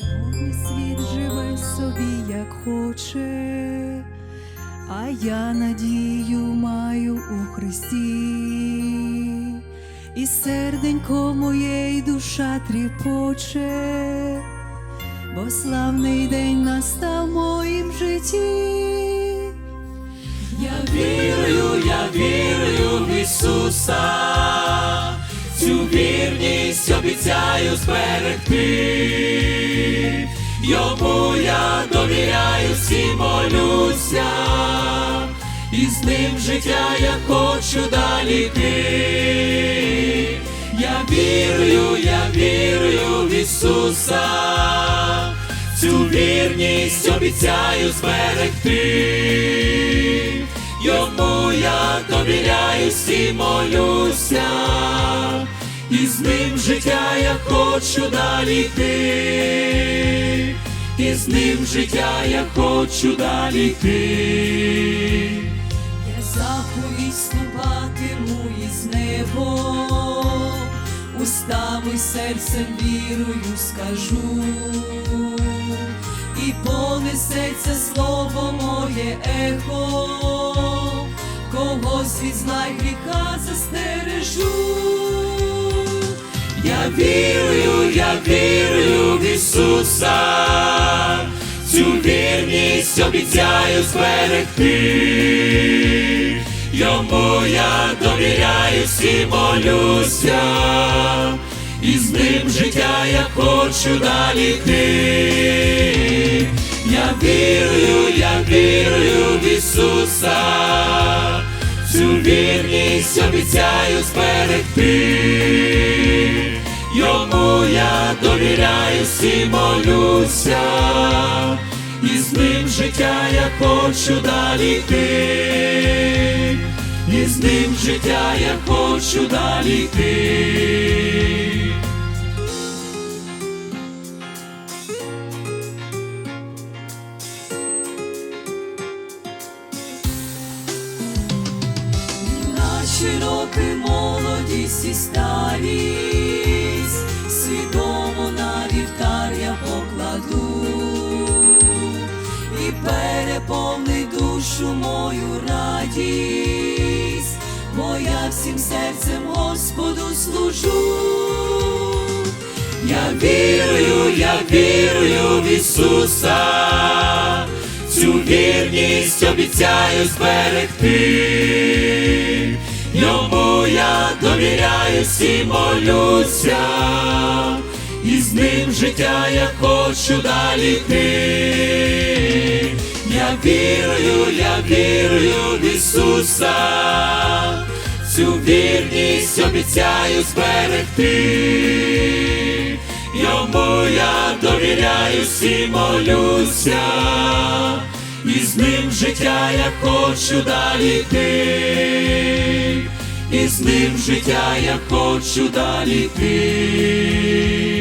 Сьогодні світ живе собі, як хоче, а я надію маю у Христі, і серденько моє й душа тріпоче, бо славний день настав в моїм житті. Я вірую, я вірую в Ісуса, цю вірність обіцяю зберегти, йому я довіряю, всі молюся, і з ним життя я хочу далі йти. Я вірую, я вірую в Ісуса, цю вірність обіцяю зберегти, йому я довіряю, всі молюся, і з ним життя я хочу далі йти, і з ним життя я хочу далі йти. Я заповідь ступатиму із небом, устами серцем вірою скажу, і понесеться слово моє ехо, когось від знай гріха застережу. Я вірую, я вірую в Ісуса, цю вірність обіцяю зберегти, йому я довіряю, всі молюся, і з ним життя я хочу далі йти. Я вірую, я вірую в Ісуса, цю вірність обіцяю зберегти, я довіряю, всі молюся, і з ним життя я хочу далі йти, і з ним життя я хочу далі йти. Наші роки молодість і старість, переповни душу мою радість, бо я всім серцем Господу служу. Я вірую, я вірую в Ісуса, цю вірність обіцяю зберегти, йому я довіряю, всі молюся, і з ним життя я хочу далі йти. Вірую, я вірую в Ісуса, цю вірність обіцяю зберегти, йому я довіряю, всі молюся, і з ним життя я хочу далі йти, і з ним життя я хочу далі йти.